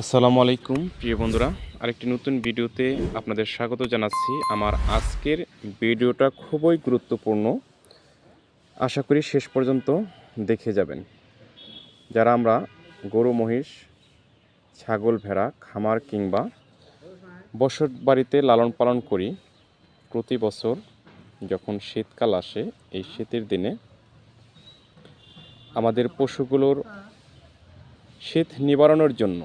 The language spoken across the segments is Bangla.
আসসালামু আলাইকুম। প্রিয় বন্ধুরা, আরেকটি নতুন ভিডিওতে আপনাদের স্বাগত জানাচ্ছি। আমার আজকের ভিডিওটা খুবই গুরুত্বপূর্ণ। আশা করি শেষ পর্যন্ত দেখে যাবেন। যারা আমরা গরু, মহিষ, ছাগল, ভেড়া, খামার কিংবা বসত বাড়িতে লালন পালন করি, প্রতি বছর যখন শীতকাল আসে, এই শীতের দিনে আমাদের পশুগুলোর শীত নিবারণের জন্য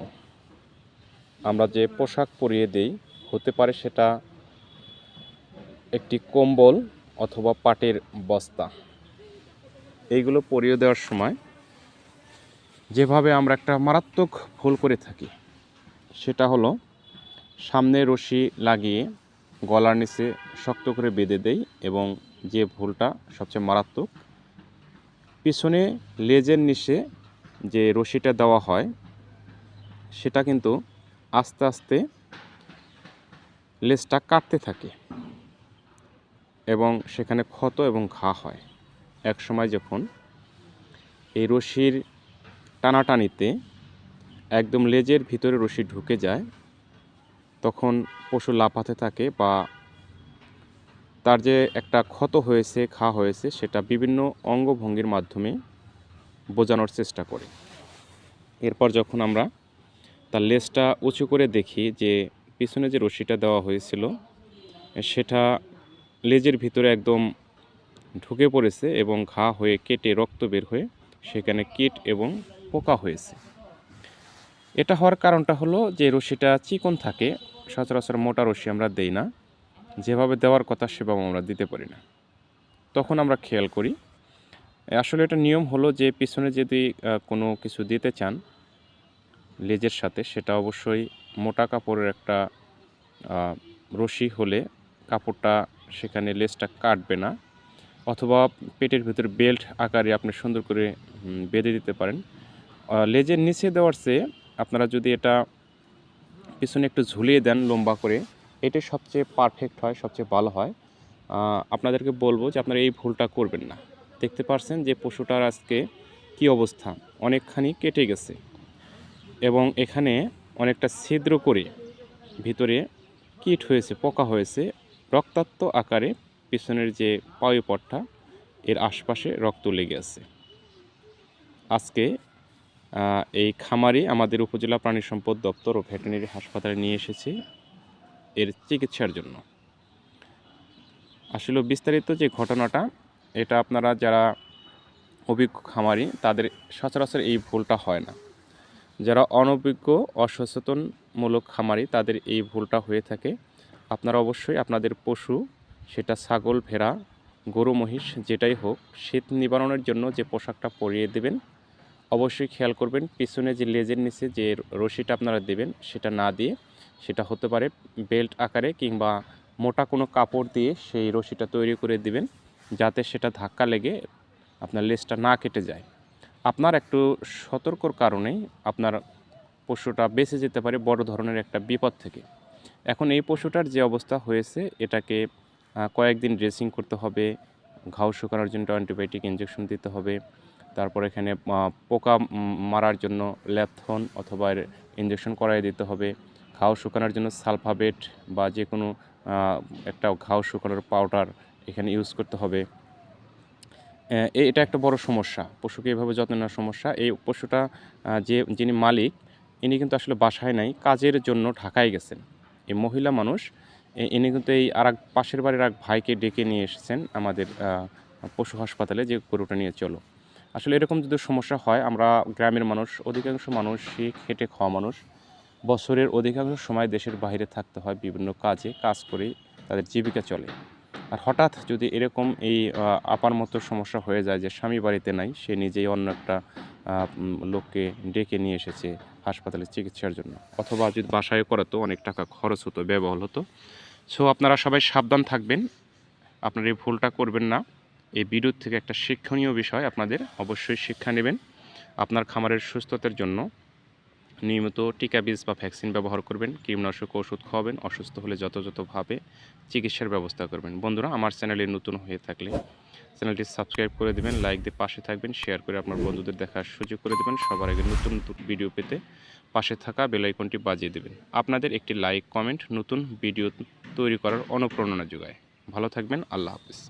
আমরা যে পোশাক পরিয়ে দেই, হতে পারে সেটা একটি কম্বল অথবা পাটের বস্তা। এইগুলো পরিয়ে দেওয়ার সময় যেভাবে আমরা একটা মারাত্মক ভুল করে থাকি, সেটা হলো সামনে রশি লাগিয়ে গলার নিচে শক্ত করে বেঁধে দেই এবং যে ভুলটা সবচেয়ে মারাত্মক, পিছনে লেজের নিচে যে রশিটা দেওয়া হয়, সেটা কিন্তু আস্তে আস্তে লেজটা কাটতে থাকে এবং সেখানে ক্ষত এবং ঘা হয়। এক সময় যখন এই রশির টানাটানিতে একদম লেজের ভিতরে রশি ঢুকে যায়, তখন পশু লাফাতে থাকে বা তার যে একটা ক্ষত হয়েছে, ঘা হয়েছে, সেটা বিভিন্ন অঙ্গভঙ্গির মাধ্যমে বোঝানোর চেষ্টা করে। এরপর যখন আমরা তার লেজটা উঁচু করে দেখি যে পিছনে যে রশিটা দেওয়া হয়েছিল, সেটা লেজের ভিতরে একদম ঢুকে পড়েছে এবং ঘা হয়ে কেটে রক্ত বের হয়ে সেখানে কীট এবং পোকা হয়েছে। এটা হওয়ার কারণটা হলো যে রশিটা চিকন থাকে, সচরাচর মোটা রশি আমরা দেই না। যেভাবে দেওয়ার কথা সেভাবে আমরা দিতে পারি না। তখন আমরা খেয়াল করি। আসলে এটা নিয়ম হলো যে পিছনে যদি কোনো কিছু দিতে চান লেজের সাথে, সেটা অবশ্যই মোটা কাপড়ের একটা রশি হলে কাপড়টা সেখানে লেজটা কাটবে না। অথবা পেটের ভিতরে বেল্ট আকারে আপনি সুন্দর করে বেঁধে দিতে পারেন। লেজের নিচে দেওয়ার চেয়ে আপনারা যদি এটা পিছনে একটু ঝুলিয়ে দেন লম্বা করে এটা সবচেয়ে পারফেক্ট হয়, সবচেয়ে ভালো হয়। আপনাদেরকে বলব যে আপনারা এই ভুলটা করবেন না। দেখতে পারছেন যে পশুটার আজকে কি অবস্থা? অনেকখানি কেটে গেছে। এবং এখানে অনেকটা ছিদ্র করে ভিতরে কীট হয়েছে, পোকা হয়েছে, রক্তাক্ত আকারে পিছনের যে পায়ুপটটা, এর আশপাশে রক্ত লেগে আছে। আজকে এই খামারে আমাদের উপজেলা প্রাণী সম্পদ দপ্তর ও ভেটেরিনারি হাসপাতালে নিয়ে এসেছে এর চিকিৎসার জন্য। আসলে বিস্তারিত যে ঘটনাটা, এটা আপনারা যারা অভিজ্ঞ খামারি, তাদের সচরাচর এই ভুলটা হয় না। যারা অনভিজ্ঞ, অসচেতনমূলক খামারি, তাদের এই ভুলটা হয়ে থাকে। আপনারা অবশ্যই আপনাদের পশু, সেটা ছাগল, ভেড়া, গরু, মহিষ, যেটাই হোক, শীত নিবারণের জন্য যে পোশাকটা পরিয়ে দেবেন, অবশ্যই খেয়াল করবেন, পিছনে যে লেজের নিচে যে রশিটা আপনারা দেবেন, সেটা না দিয়ে, সেটা হতে পারে বেল্ট আকারে কিংবা মোটা কোনো কাপড় দিয়ে সেই রশিটা তৈরি করে দিবেন, যাতে সেটা ধাক্কা লেগে আপনার লেজটা না কেটে যায়। আপনার একটু সতর্কর কারণেই আপনার পশুটা বেঁচে যেতে পারে বড় ধরনের একটা বিপদ থেকে। এখন এই পশুটার যে অবস্থা হয়েছে, এটাকে কয়েকদিন ড্রেসিং করতে হবে, ঘাও শুকানোর জন্য অ্যান্টিবায়োটিক ইঞ্জেকশন দিতে হবে, তারপর এখানে পোকা মারার জন্য ল্যাপথন অথবা ইঞ্জেকশন করাই দিতে হবে, ঘাও শুকানোর জন্য সালফাবেট বা যে কোনো একটা ঘাও শুকানোর পাউডার এখানে ইউজ করতে হবে। এটা একটা বড় সমস্যা। পশুকে এভাবে যত্ন নেওয়ার সমস্যা। এই পশুটা যে, যিনি মালিক, ইনি কিন্তু আসলে বাসায় নাই, কাজের জন্য ঢাকায় গেছেন। এই মহিলা মানুষ ইনি কিন্তু এই আর পাশের বাড়ির এক ভাইকে ডেকে নিয়ে এসেছেন আমাদের পশু হাসপাতালে যে গরুটা নিয়ে চলো। আসলে এরকম যদি সমস্যা হয়, আমরা গ্রামের মানুষ, অধিকাংশ মানুষই খেটে খাওয়া মানুষ। বছরের অধিকাংশ সময় দেশের বাইরে থাকতে হয়, বিভিন্ন কাজে, কাজ করে তাদের জীবিকা চলে। আর হঠাৎ যদি এরকম এই আপার মতো সমস্যা হয়ে যায় যে স্বামী বাড়িতে নাই, সে নিজেই অন্য একটা লোককে ডেকে নিয়ে এসেছে হাসপাতালে চিকিৎসার জন্য। অথবা যদি বাসায় করাতো, অনেক টাকা খরচ হতো, ব্যয়বহুল হতো। সো আপনারা সবাই সাবধান থাকবেন। আপনারা এই ভুলটা করবেন না। এই বিদ্যুৎ থেকে একটা শিক্ষণীয় বিষয় আপনাদের অবশ্যই শিক্ষা নেবেন। আপনার খামারের সুস্থতার জন্য। নিয়মিত টিকা বীজ বা ভ্যাকসিন ব্যবহার করবেন, কীটনাশক ওষুধ খাওয়াবেন, অসুস্থ হলে যথাযথভাবে চিকিৎসার ব্যবস্থা করবেন। বন্ধুরা, আমার চ্যানেলে নতুন হয়ে থাকলে চ্যানেলটি সাবস্ক্রাইব করে দেবেন, লাইক দিয়ে পাশে থাকবেন, শেয়ার করে আপনার বন্ধুদের দেখার সুযোগ করে দেবেন, সবার আগে নতুন নতুন ভিডিও পেতে পাশে থাকা বেল আইকনটি বাজিয়ে দেবেন। আপনাদের একটি লাইক, কমেন্ট নতুন ভিডিও তৈরি করার অনুপ্রেরণা যোগায়। ভালো থাকবেন, আল্লাহ হাফিজ।